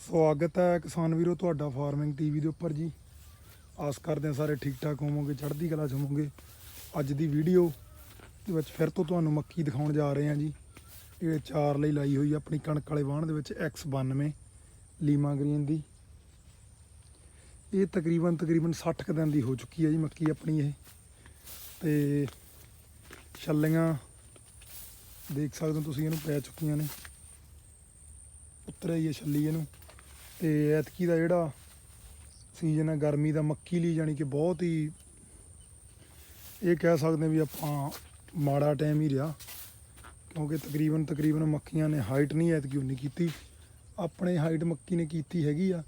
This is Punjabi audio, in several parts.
ਸਵਾਗਤ ਹੈ ਕਿਸਾਨ ਵੀਰੋ ਤੁਹਾਡਾ ਫਾਰਮਿੰਗ ਟੀਵੀ ਦੇ ਉੱਪਰ ਜੀ। ਆਸ ਕਰਦੇ ਹਾਂ ਸਾਰੇ ਠੀਕ ਠਾਕ ਹੋਵੋਗੇ, ਚੜ੍ਹਦੀ ਕਲਾ 'ਚ ਹੋਵੋਗੇ। ਅੱਜ ਦੀ ਵੀਡੀਓ ਦੇ ਵਿੱਚ ਫਿਰ ਤੋਂ ਤੁਹਾਨੂੰ ਮੱਕੀ ਦਿਖਾਉਣ ਜਾ ਰਹੇ ਹਾਂ ਜੀ। ਇਹ ਚਾਰ ਲਈ ਲਾਈ ਹੋਈ ਆਪਣੀ ਕਣਕ ਵਾਲੇ ਵਾਹਣ ਦੇ ਵਿੱਚ X92 ਲੀਮਾ ਗ੍ਰੀਨ ਦੀ। ਇਹ ਤਕਰੀਬਨ ਤਕਰੀਬਨ 60 ਕੁ ਦਿਨ ਦੀ ਹੋ ਚੁੱਕੀ ਹੈ ਜੀ ਮੱਕੀ ਆਪਣੀ ਇਹ। ਤੇ ਛੱਲੀਆਂ ਦੇਖ ਸਕਦੇ ਹੋ ਤੁਸੀਂ, ਇਹਨੂੰ ਪੈ ਚੁੱਕੀਆਂ ਨੇ। ਉਤਰਿਆ ਹੀ ਛੱਲੀ ਇਹਨੂੰ। ਤੇ ਐਤਕੀ ਦਾ ਜਿਹੜਾ ਸੀਜ਼ਨ ਹੈ, ਗਰਮੀ ਦਾ ਮੱਕੀ ਲਈ ਜਾਨੀ ਕਿ ਬਹੁਤ ਹੀ ਇਹ ਕਹਿ ਸਕਦੇ ਵੀ ਆਪਾਂ ਮਾੜਾ ਟਾਈਮ ਹੀ ਰਿਹਾ, ਕਿਉਂਕਿ ਤਕਰੀਬਨ ਤਕਰੀਬਨ ਮੱਕੀਆਂ ਨੇ ਹਾਈਟ ਨਹੀਂ ਐਤਕੀ ਉਨੀ ਕੀਤੀ। ਆਪਣੇ ਹਾਈਟ ਮੱਕੀ ਨੇ ਕੀਤੀ ਹੈਗੀ ਆ,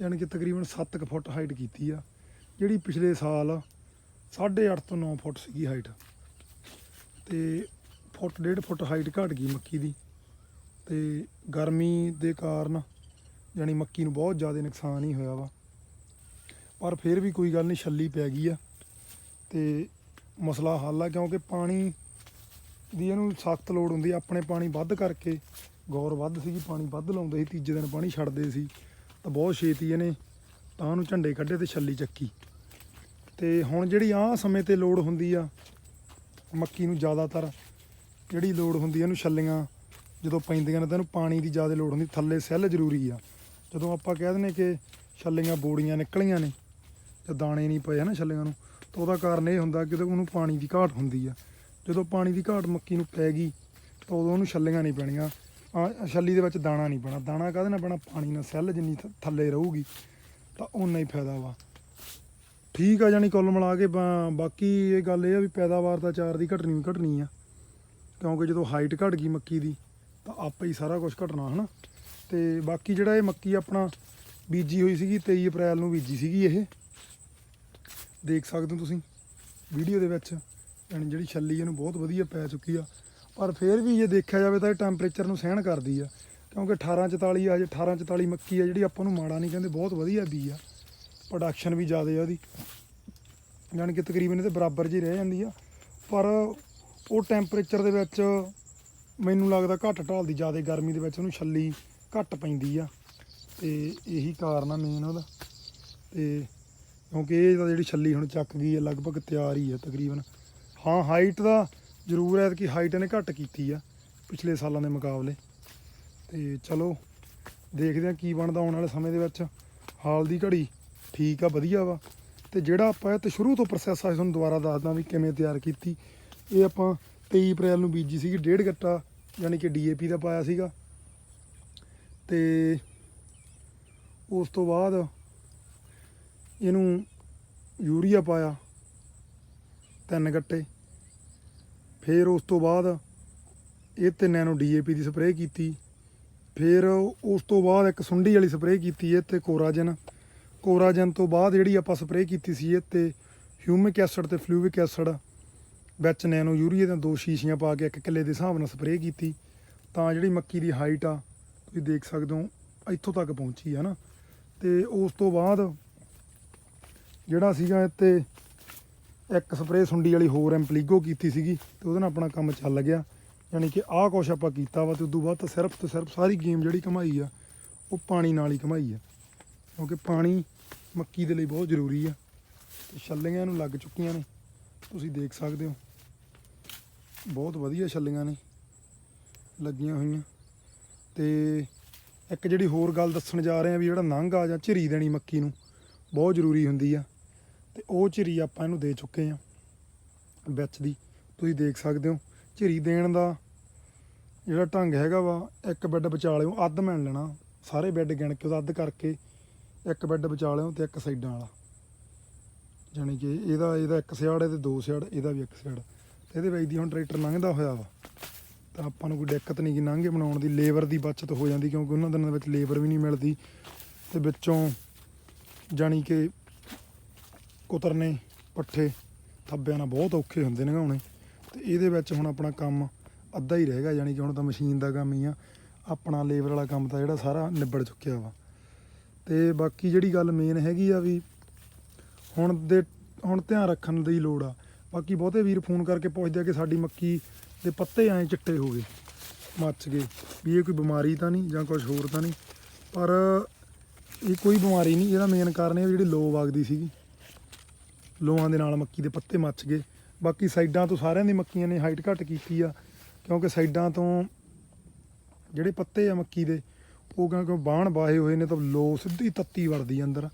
ਯਾਨੀ ਕਿ ਤਕਰੀਬਨ 7 ਕੁ ਫੁੱਟ ਹਾਈਟ ਕੀਤੀ ਆ, ਜਿਹੜੀ ਪਿਛਲੇ ਸਾਲ 8.5 ਤੋਂ 9 ਫੁੱਟ ਸੀਗੀ ਹਾਈਟ ਤੇ ਫੁੱਟ ਡੇਢ ਫੁੱਟ ਹਾਈਟ ਘਟ ਗਈ ਮੱਕੀ ਦੀ। ਤੇ ਗਰਮੀ ਦੇ ਕਾਰਨ ਯਾਨੀ ਮੱਕੀ ਨੂੰ ਬਹੁਤ ਜ਼ਿਆਦਾ ਨੁਕਸਾਨ ਹੀ ਹੋਇਆ ਵਾ। ਪਰ ਫਿਰ ਵੀ ਕੋਈ ਗੱਲ ਨਹੀਂ, ਛੱਲੀ ਪੈ ਗਈ ਆ ਤੇ ਮਸਲਾ ਹੱਲ ਆ ਕਿਉਂਕਿ ਪਾਣੀ ਦੀ ਇਹਨੂੰ ਸਖਤ ਲੋੜ ਹੁੰਦੀ ਆ। ਆਪਣੇ ਪਾਣੀ ਵੱਧ ਕਰਕੇ, ਗੌਰ ਵੱਧ ਸੀਗੀ, ਪਾਣੀ ਵੱਧ ਲਾਉਂਦੇ ਸੀ, ਤੀਜੇ ਦਿਨ ਪਾਣੀ ਛੱਡਦੇ ਸੀ। ਤਾਂ ਬਹੁਤ ਛੇਤੀ ਇਹਨੇ ਤਾਂ ਉਹਨੂੰ ਝੰਡੇ ਕੱਢੇ ਤੇ ਛੱਲੀ ਚੱਕੀ। ਤੇ ਹੁਣ ਜਿਹੜੀ ਆਹ ਸਮੇਂ ਤੇ ਲੋੜ ਹੁੰਦੀ ਆ ਮੱਕੀ ਨੂੰ ਜ਼ਿਆਦਾਤਰ, ਜਿਹੜੀ ਲੋੜ ਹੁੰਦੀ ਆ ਇਹਨੂੰ ਛੱਲੀਆਂ ਜਦੋਂ ਪੈਂਦੀਆਂ ਨੇ ਤਾਂ ਇਹਨੂੰ ਪਾਣੀ ਦੀ ਜ਼ਿਆਦਾ ਲੋੜ ਹੁੰਦੀ, ਥੱਲੇ ਸੈੱਲ ਜ਼ਰੂਰੀ ਆ। ਜਦੋਂ ਆਪਾਂ ਕਹਿ ਦਿੰਦੇ ਕਿ ਛੱਲੀਆਂ ਬੋੜੀਆਂ ਨਿਕਲੀਆਂ ਨੇ ਜਾਂ ਦਾਣੇ ਨਹੀਂ ਪਏ ਹਨਾ ਛੱਲੀਆਂ ਨੂੰ, ਤਾਂ ਉਹਦਾ ਕਾਰਨ ਇਹ ਹੁੰਦਾ ਕਿ ਉਹਨੂੰ ਪਾਣੀ ਦੀ ਘਾਟ ਹੁੰਦੀ ਆ, ਜਦੋਂ ਪਾਣੀ ਦੀ ਘਾਟ ਮੱਕੀ ਨੂੰ ਪੈ ਗਈ, ਤਾਂ ਉਦੋਂ ਉਹਨੂੰ ਛੱਲੀਆਂ ਨਹੀਂ ਪੈਣੀਆਂ। ਆ ਛੱਲੀ ਦੇ ਵਿੱਚ ਦਾਣਾ ਨਹੀਂ ਪੈਣਾ। ਦਾਣਾ ਕਾਹਦੇ ਨਾਲ ਪੈਣਾ? ਪਾਣੀ ਨਾਲ ਸੈੱਲ ਜਿੰਨੀ ਥੱਲੇ ਰਹੂਗੀ, ਤਾਂ ਉਨਾ ਹੀ ਫਾਇਦਾ ਵਾ। ਠੀਕ ਆ ਜਾਨੀ ਕੁੱਲ ਮਿਲਾ ਕੇ ਬਾਕੀ ਇਹ ਗੱਲ ਇਹ ਆ ਵੀ ਪੈਦਾਵਾਰ ਤਾਂ ਚਾਰ ਦੀ ਘਟਣੀ ਹੀ ਘਟਣੀ ਆ, ਕਿਉਂਕਿ ਜਦੋਂ ਹਾਈਟ ਘਟ ਗਈ ਮੱਕੀ ਦੀ, ਤਾਂ ਆਪੇ ਹੀ ਸਾਰਾ ਕੁਝ ਘਟਣਾ, ਹਨਾ? ਤੇ ਬਾਕੀ ਜਿਹੜਾ ਇਹ ਮੱਕੀ ਆਪਣਾ ਬੀਜੀ ਹੋਈ ਸੀਗੀ 23 ਅਪ੍ਰੈਲ ਨੂੰ ਬੀਜੀ ਸੀਗੀ ਇਹ। ਦੇਖ ਸਕਦੇ ਹੋ ਤੁਸੀਂ, ਵੀਡੀਓ ਦੇ ਵਿੱਚ, ਯਾਨੀ ਜਿਹੜੀ ਛੱਲੀ ਇਹਨੂੰ ਬਹੁਤ ਵਧੀਆ ਪੈ ਚੁੱਕੀ ਆ। ਪਰ ਫਿਰ ਵੀ ਜੇ ਦੇਖਿਆ ਜਾਵੇ ਤਾਂ ਇਹ ਟੈਂਪਰੇਚਰ ਨੂੰ ਸਹਿਣ ਕਰਦੀ ਆ, ਕਿਉਂਕਿ 1844 ਆ, ਜੇ 1844 ਮੱਕੀ ਆ, ਜਿਹੜੀ ਆਪਾਂ ਨੂੰ ਮਾੜਾ ਨਹੀਂ ਕਹਿੰਦੇ, ਬਹੁਤ ਵਧੀਆ ਬੀ ਆ। ਪ੍ਰੋਡਕਸ਼ਨ ਵੀ ਜ਼ਿਆਦਾ ਆ ਉਹਦੀ। ਯਾਨੀ ਕਿ ਤਕਰੀਬਨ ਇਹਦੇ ਬਰਾਬਰ ਜੀ ਰਹਿ ਜਾਂਦੀ ਆ। ਪਰ ਉਹ ਟੈਂਪਰੇਚਰ ਦੇ ਵਿੱਚ ਮੈਨੂੰ ਲੱਗਦਾ ਘੱਟ ਢਾਲਦੀ, ਜ਼ਿਆਦਾ ਗਰਮੀ ਦੇ ਵਿੱਚ ਉਹਨੂੰ ਛੱਲੀ ਘੱਟ ਪੈਂਦੀ ਆ ਤੇ ਇਹੀ ਕਾਰਨ ਆ ਮੇਨ ਉਹਦਾ। ਤੇ ਕਿਉਂਕਿ ਇਹ ਤਾਂ ਜਿਹੜੀ ਛੱਲੀ ਹੁਣ ਚੱਕ ਗਈ ਹੈ ਲਗਭਗ ਤਿਆਰ ਹੀ ਹੈ ਤਕਰੀਬਨ। ਹਾਂ ਹਾਈਟ ਦਾ ਜ਼ਰੂਰ ਹੈ ਕਿ ਹਾਈਟ ਇਹਨੇ ਘੱਟ ਕੀਤੀ ਆ ਪਿਛਲੇ ਸਾਲਾਂ ਦੇ ਮੁਕਾਬਲੇ। ਤੇ ਚਲੋ, ਦੇਖਦੇ ਆ ਕੀ ਬਣਦਾ ਆਉਣ ਵਾਲੇ ਸਮੇਂ ਦੇ ਵਿੱਚ। ਹਾਲ ਦੀ ਘੜੀ ਠੀਕ ਆ, ਵਧੀਆ ਵਾ। ਤੇ ਜਿਹੜਾ ਆਪਾਂ ਇਹ ਤੇ ਸ਼ੁਰੂ ਤੋਂ ਪ੍ਰੋਸੈਸ ਆ ਤੁਹਾਨੂੰ ਦੁਬਾਰਾ ਦੱਸਦਾ ਵੀ ਕਿਵੇਂ ਤਿਆਰ ਕੀਤੀ। ਇਹ ਆਪਾਂ 23 ਅਪ੍ਰੈਲ ਨੂੰ ਬੀਜੀ ਸੀਗੀ, ਡੇਢ ਗੱਟਾ, ਯਾਨੀ ਕਿ ਡੀਏਪੀ ਦਾ ਪਾਇਆ ਸੀਗਾ। ਤੇ ਉਸ ਤੋਂ ਬਾਅਦ ਇਹਨੂੰ ਯੂਰੀਆ ਪਾਇਆ, ਤਿੰਨ ਗੱਟੇ। ਫਿਰ ਉਸ ਤੋਂ ਬਾਅਦ ਇਹ ਤੇ ਨੈਨੋ ਡੀਏਪੀ ਦੀ ਸਪਰੇਅ ਕੀਤੀ। ਫਿਰ ਉਸ ਤੋਂ ਬਾਅਦ ਇੱਕ ਸੁੰਡੀ ਵਾਲੀ ਸਪਰੇਅ ਕੀਤੀ ਇਹ ਤੇ ਕੋਰਾਜਨ। ਕੋਰਾਜਨ ਤੋਂ ਬਾਅਦ ਜਿਹੜੀ ਆਪਾਂ ਸਪਰੇਅ ਕੀਤੀ ਸੀ ਇਹ ਤੇ ਹਿਊਮਿਕ ਐਸਿਡ ਤੇ ਫਲੂਵਿਕ ਐਸਿਡ, ਵਿੱਚ ਨੈਨੋ ਯੂਰੀਆ ਦੀਆਂ ਦੋ ਸ਼ੀਸ਼ੀਆਂ ਪਾ ਕੇ ਇੱਕ ਕਿੱਲੇ ਦੇ ਹਿਸਾਬ ਨਾਲ ਸਪਰੇਅ ਕੀਤੀ। ਤਾਂ ਜਿਹੜੀ ਮੱਕੀ ਦੀ ਹਾਈਟ ਆ ਤੁਸੀਂ ਦੇਖ ਸਕਦੇ ਹੋ, ਇੱਥੋਂ ਤੱਕ ਪਹੁੰਚੀ ਹੈ ਨਾ। ਤੇ ਉਸ ਤੋਂ ਬਾਅਦ ਜਿਹੜਾ ਸੀਗਾ ਇੱਥੇ ਇੱਕ ਸਪਰੇਅ ਸੁੰਡੀ ਵਾਲੀ ਹੋਰ ਐਂਪਲੀਗੋ ਕੀਤੀ ਸੀਗੀ, ਤੇ ਉਹਦੇ ਨਾਲ ਆਪਣਾ ਕੰਮ ਚੱਲ ਗਿਆ। ਯਾਨੀ ਕਿ ਆਹ ਕੁਛ ਆਪਾਂ ਕੀਤਾ ਵਾ, ਤੇ ਉਦੋਂ ਬਾਅਦ ਤਾਂ ਸਿਰਫ ਤੇ ਸਿਰਫ ਸਾਰੀ ਗੇਮ ਜਿਹੜੀ ਕਮਾਈ ਆ, ਉਹ ਪਾਣੀ ਨਾਲ ਹੀ ਕਮਾਈ ਆ। ਕਿਉਂਕਿ ਪਾਣੀ ਮੱਕੀ ਦੇ ਲਈ ਬਹੁਤ ਜ਼ਰੂਰੀ ਆ। ਤੇ ਛੱਲੀਆਂ ਨੂੰ ਲੱਗ ਚੁੱਕੀਆਂ ਨੇ, ਤੁਸੀਂ ਦੇਖ ਸਕਦੇ ਹੋ। ਬਹੁਤ ਵਧੀਆ ਛੱਲੀਆਂ ਨੇ, ਲੱਗੀਆਂ ਹੋਈਆਂ। ਤੇ ਇੱਕ ਜਿਹੜੀ ਹੋਰ ਗੱਲ ਦੱਸਣ ਜਾ ਰਹੇ ਆ ਵੀ ਜਿਹੜਾ ਨੰਗ ਆ ਜਾਂ ਝਿਰੀ ਦੇਣੀ ਮੱਕੀ ਨੂੰ, ਬਹੁਤ ਜ਼ਰੂਰੀ ਹੁੰਦੀ ਆ ਤੇ ਉਹ ਝਿਰੀ ਆਪਾਂ ਇਹਨੂੰ ਦੇ ਚੁੱਕੇ ਆ ਵਿੱਚ ਦੀ। ਤੁਸੀਂ ਦੇਖ ਸਕਦੇ ਹੋ, ਝਿਰੀ ਦੇਣ ਦਾ ਜਿਹੜਾ ਢੰਗ ਹੈਗਾ ਵਾ, ਇੱਕ ਬੈੱਡ ਵਿਚਾਲਿਓ ਅੱਧ ਮਿਲ ਲੈਣਾ, ਸਾਰੇ ਬੈੱਡ ਗਿਣ ਕੇ ਉਹਦਾ ਅੱਧ ਕਰਕੇ ਇੱਕ ਬੈੱਡ ਵਿਚਾਲਿਓ ਤੇ ਇੱਕ ਸਾਈਡਾਂ ਵਾਲਾ। ਜਾਣੀ ਕਿ ਇਹਦਾ ਇਹਦਾ ਇੱਕ ਸਿਆੜ ਹੈ ਤੇ ਦੋ ਸਿਆੜ, ਇਹਦਾ ਵੀ ਇੱਕ ਸਿਆੜ। ਤੇ ਇਹਦੇ ਵਿੱਚ ਦੀ ਹੁਣ ਟਰੈਕਟਰ ਲੰਘਦਾ ਹੋਇਆ ਵਾ। ਆਪਾਂ ਨੂੰ ਕੋਈ ਦਿੱਕਤ ਨਹੀਂ ਕਿ ਲੰਘੇ ਬਣਾਉਣ ਦੀ, ਲੇਬਰ ਦੀ ਬਚਤ ਹੋ ਜਾਂਦੀ ਕਿਉਂਕਿ ਉਹਨਾਂ ਦਿਨਾਂ ਦੇ ਵਿੱਚ ਲੇਬਰ ਵੀ ਨਹੀਂ ਮਿਲਦੀ। ਤੇ ਵਿੱਚੋਂ ਜਾਣੀ ਕਿ ਕੁਤਰਨੇ, ਪੱਠੇ, ਥੱਬਿਆਂ ਨਾਲ ਬਹੁਤ ਔਖੇ ਹੁੰਦੇ ਨੇ ਗਾਉਣੇ ਤੇ ਇਹਦੇ ਵਿੱਚ ਹੁਣ ਆਪਣਾ ਕੰਮ ਅੱਧਾ ਹੀ ਰਹਿ ਗਿਆ, ਜਾਣੀ ਕਿ ਹੁਣ ਤਾਂ ਮਸ਼ੀਨ ਦਾ ਕੰਮ ਹੀ ਆ। ਆਪਣਾ ਲੇਬਰ ਵਾਲਾ ਕੰਮ ਤਾਂ ਜਿਹੜਾ ਸਾਰਾ ਨਿਬੜ ਚੁੱਕਿਆ ਵਾ। ਤੇ ਬਾਕੀ ਜਿਹੜੀ ਗੱਲ ਮੇਨ ਹੈਗੀ ਆ ਵੀ ਹੁਣ ਦੇ, ਹੁਣ ਧਿਆਨ ਰੱਖਣ ਦੀ ਲੋੜ ਆ। ਬਾਕੀ ਬਹੁਤੇ ਵੀਰ ਫੋਨ ਕਰਕੇ ਪੁੱਛਦੇ ਆ ਕਿ ਸਾਡੀ ਮੱਕੀ ਦੇ ਪੱਤੇ ਐਂ ਚਿੱਟੇ ਹੋ ਗਏ, ਮੱਚ ਗਏ। ਵੀ ਇਹ ਕੋਈ ਬਿਮਾਰੀ ਤਾਂ ਨਹੀਂ ਜਾਂ ਕੁਝ ਹੋਰ ਤਾਂ ਨਹੀਂ, ਪਰ ਇਹ ਕੋਈ ਬਿਮਾਰੀ ਨਹੀਂ। ਇਹਦਾ ਮੇਨ ਕਾਰਨ ਇਹ ਜਿਹੜੀ ਲੋ ਵਗਦੀ ਸੀਗੀ। ਲੋਆਂ ਦੇ ਨਾਲ ਮੱਕੀ ਦੇ ਪੱਤੇ ਮੱਚ ਗਏ। ਬਾਕੀ ਸਾਈਡਾਂ ਤੋਂ ਸਾਰਿਆਂ ਦੀ ਮੱਕੀਆਂ ਨੇ ਹਾਈਟ ਘੱਟ ਕੀਤੀ ਆ, ਕਿਉਂਕਿ ਸਾਈਡਾਂ ਤੋਂ ਜਿਹੜੇ ਪੱਤੇ ਆ ਮੱਕੀ ਦੇ, ਉਹ ਕਿਉਂਕਿ ਬਾਣ ਬਾਹੇ ਹੋਏ ਨੇ ਤਾਂ ਲੋ ਸਿੱਧੀ ਤੱਤੀ ਵੜਦੀ ਅੰਦਰ।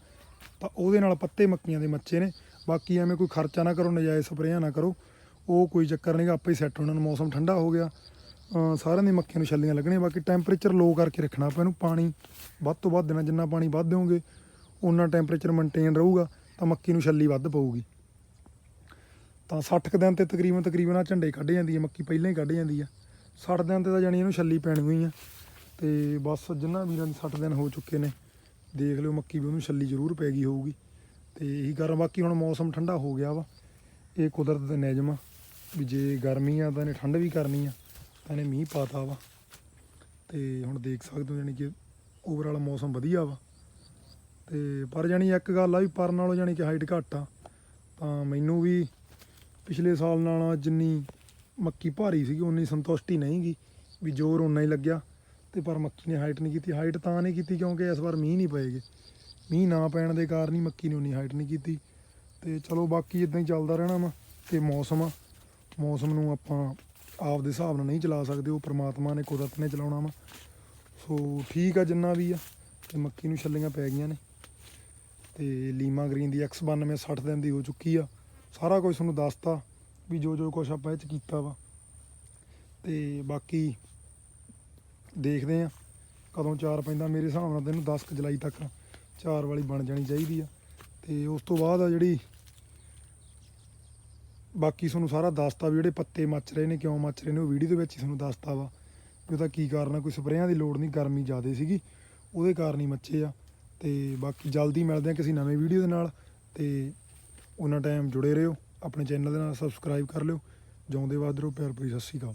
ਤਾਂ ਉਹਦੇ ਨਾਲ ਪੱਤੇ ਮੱਕੀਆਂ ਦੇ ਮੱਚੇ ਨੇ। ਬਾਕੀ ਐਵੇਂ ਕੋਈ ਖਰਚਾ ਨਾ ਕਰੋ, ਨਜਾਇਜ਼ ਸਪਰੇਆਂ ਨਾ ਕਰੋ। ਉਹ ਕੋਈ ਚੱਕਰ ਨਹੀਂਗਾ ਆਪੇ ਹੀ ਸੈੱਟ ਹੋਣਾ ਨੂੰ ਮੌਸਮ ਠੰਡਾ ਹੋ ਗਿਆ। ਸਾਰਿਆਂ ਦੀ ਮੱਕੀਆਂ ਨੂੰ ਛੱਲੀਆਂ ਲੱਗਣੀਆਂ, ਬਾਕੀ ਟੈਂਪਰੇਚਰ ਲੋ ਕਰਕੇ ਰੱਖਣਾ ਆਪਾਂ ਇਹਨੂੰ, ਪਾਣੀ ਵੱਧ ਤੋਂ ਵੱਧ ਦੇਣਾ, ਜਿੰਨਾ ਪਾਣੀ ਵੱਧ ਦਿਓਗੇ ਉਨਾ ਟੈਂਪਰੇਚਰ ਮੇਨਟੇਨ ਰਹੂਗਾ, ਤਾਂ ਮੱਕੀ ਨੂੰ ਛੱਲੀ ਵੱਧ ਪਊਗੀ। ਤਾਂ 60 ਕੁ ਦਿਨ ਤੇ ਤਕਰੀਬਨ ਤਕਰੀਬਨ ਆ ਝੰਡੇ ਕੱਢ ਜਾਂਦੀ ਹੈ ਮੱਕੀ ਪਹਿਲਾਂ ਹੀ ਕੱਢ ਜਾਂਦੀ ਆ। 60 ਦਿਨ ਤੇ ਤਾਂ ਜਾਣੀ ਇਹਨੂੰ ਛੱਲੀ ਪੈਣੀ ਹੋਈ ਆ। ਤੇ ਬਸ ਜਿੰਨਾ ਵੀਰਾਂ ਦੀ 60 ਦਿਨ ਹੋ ਚੁੱਕੇ ਨੇ, ਦੇਖ ਲਿਓ ਮੱਕੀ ਵੀ ਉਹਨੂੰ ਛੱਲੀ ਜ਼ਰੂਰ ਪੈ ਗਈ ਹੋਊਗੀ। ਤੇ ਇਹੀ ਕਾਰਨ, ਬਾਕੀ ਹੁਣ ਮੌਸਮ ਠੰਡਾ ਹੋ ਗਿਆ ਵਾ, ਇਹ ਕੁਦਰਤ ਦੇ ਨਿਯਮ ਆ। ਵੀ ਜੇ ਗਰਮੀ ਆ ਤਾਂ ਇਹਨੇ ਠੰਡ ਵੀ ਕਰਨੀ ਆ, ਤਾਂ ਇਹਨੇ ਮੀਂਹ ਪਾਤਾ ਵਾ। ਤੇ ਹੁਣ ਦੇਖ ਸਕਦੇ ਹੋ ਜਾਣੀ ਕਿ ਓਵਰਆਲ ਮੌਸਮ ਵਧੀਆ ਵਾ। ਤੇ ਪਰ ਜਾਣੀ ਇੱਕ ਗੱਲ ਆ ਵੀ ਪਰ ਨਾਲੋਂ ਜਾਣੀ ਕਿ ਹਾਈਟ ਘੱਟ ਆ, ਤਾਂ ਮੈਨੂੰ ਵੀ ਪਿਛਲੇ ਸਾਲ ਨਾਲ ਜਿੰਨੀ ਮੱਕੀ ਭਾਰੀ ਸੀਗੀ, ਉਨੀ ਸੰਤੁਸ਼ਟੀ ਨਹੀਂ ਗੀ, ਵੀ ਜ਼ੋਰ ਉਨਾ ਹੀ ਲੱਗਿਆ। ਤੇ ਪਰ ਮੱਕੀ ਨੇ ਹਾਈਟ ਨਹੀਂ ਕੀਤੀ। ਹਾਈਟ ਤਾਂ ਨਹੀਂ ਕੀਤੀ ਕਿਉਂਕਿ ਇਸ ਵਾਰ ਮੀਂਹ ਨਹੀਂ ਪਏਗੇ। ਮੀਂਹ ਨਾ ਪੈਣ ਦੇ ਕਾਰਨ ਹੀ ਮੱਕੀ ਨੇ ਉਨੀ ਹਾਈਟ ਨਹੀਂ ਕੀਤੀ। ਤੇ ਚਲੋ ਬਾਕੀ ਇਦਾਂ ਹੀ ਚੱਲਦਾ ਰਹਿਣਾ ਵਾ, ਤੇ ਮੌਸਮ ਆ। ਮੌਸਮ ਨੂੰ ਆਪਾਂ ਆਪ ਦੇ ਹਿਸਾਬ ਨਾਲ ਨਹੀਂ ਚਲਾ ਸਕਦੇ, ਉਹ ਪ੍ਰਮਾਤਮਾ ਨੇ ਕੁਦਰਤ ਨੇ ਚਲਾਉਣਾ ਵਾ। ਸੋ ਠੀਕ ਆ ਜਿੰਨਾ ਵੀ ਆ, ਤੇ ਮੱਕੀ ਨੂੰ ਛੱਲੀਆਂ ਪੈ ਗਈਆਂ ਨੇ। ਤੇ ਲੀਮਾ ਗ੍ਰੀਨ ਦੀ X92 60 ਦਿਨ ਦੀ ਹੋ ਚੁੱਕੀ ਆ। ਸਾਰਾ ਕੁਝ ਤੁਹਾਨੂੰ ਦੱਸਤਾ ਵੀ ਜੋ ਜੋ ਕੁਝ ਆਪਾਂ ਇਹ ਚ ਕੀਤਾ ਵਾ। ਤੇ ਬਾਕੀ ਦੇਖਦੇ ਆ, ਕਦੋਂ ਚਾਰ ਪੈਂਦਾ, ਮੇਰੇ ਹਿਸਾਬ ਨਾਲ ਤੈਨੂੰ 10 ਕੁ ਜੁਲਾਈ ਤੱਕ ਚਾਰ ਵਾਲੀ ਬਣ ਜਾਣੀ ਚਾਹੀਦੀ ਆ। ਤੇ ਉਸ ਤੋਂ ਬਾਅਦ ਆ ਜਿਹੜੀ ਬਾਕੀ ਤੁਹਾਨੂੰ ਸਾਰਾ ਦੱਸਤਾ ਵੀ ਜਿਹੜੇ ਪੱਤੇ ਮੱਚ ਰਹੇ ਨੇ, ਕਿਉਂ ਮੱਚ ਰਹੇ ਨੇ, ਉਹ ਵੀਡੀਓ ਦੇ ਵਿੱਚ ਹੀ ਤੁਹਾਨੂੰ ਦੱਸਤਾ ਵਾ ਵੀ ਉਹਦਾ ਕੀ ਕਾਰਨ ਆ, ਕੋਈ ਸਪਰੇਆਂ ਦੀ ਲੋੜ ਨਹੀਂ, ਗਰਮੀ ਜ਼ਿਆਦੇ ਸੀਗੀ, ਉਹਦੇ ਕਾਰਨ ਹੀ ਮੱਚੇ ਆ। ਤੇ ਬਾਕੀ ਜਲਦੀ ਮਿਲਦੇ ਆ ਕਿਸੇ ਨਵੇਂ ਵੀਡੀਓ ਦੇ ਨਾਲ ਤੇ ਉਹਨਾਂ ਟਾਈਮ ਜੁੜੇ ਰਹੋ, ਆਪਣੇ ਚੈਨਲ ਦੇ ਨਾਲ ਸਬਸਕ੍ਰਾਈਬ ਕਰ ਲਿਓ। ਜਿਉਂਦੇ ਵਾਦ ਰਹੋ, ਪਿਆਰ ਭਰੀ ਸਤਿ ਸ਼੍ਰੀ ਅਕਾਲ।